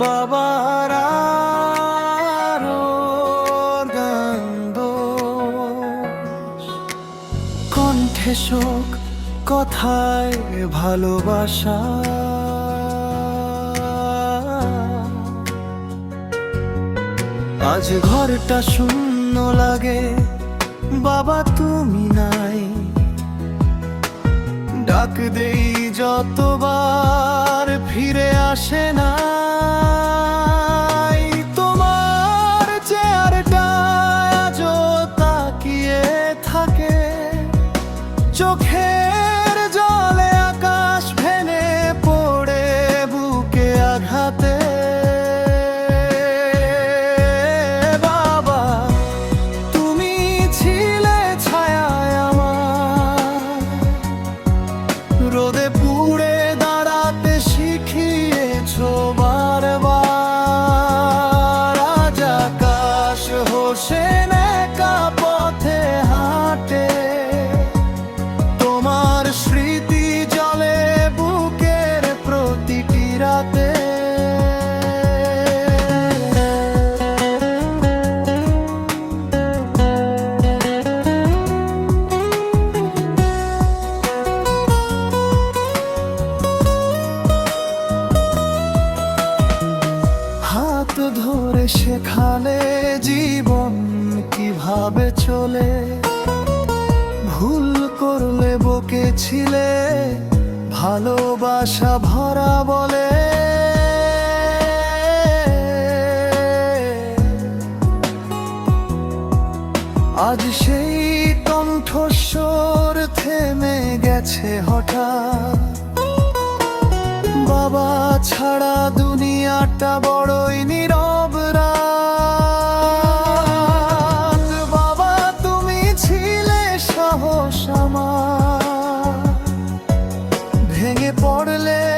বাবার কণ্ঠে শোক, কথায় ভালোবাসা। আজ ঘরটা শূন্য লাগে, বাবা তুমি নাই। ডাক দেই যতবার ফিরে আসে না ধরে সেখানে জীবন কীভাবে চলে? ভুল করলে বকেছিলে ভালোবাসা ভরা বলে। আজ সেই কণ্ঠস্বর থেমে গেছে হঠাৎ। বাবা ছাড়া দুনিয়াটা বড়ই পড়লে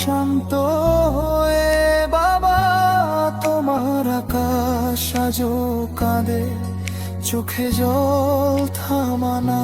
শান্ত হয়ে বাবা তোমার আকাশ আজও কাঁদে চোখে জল থামানা।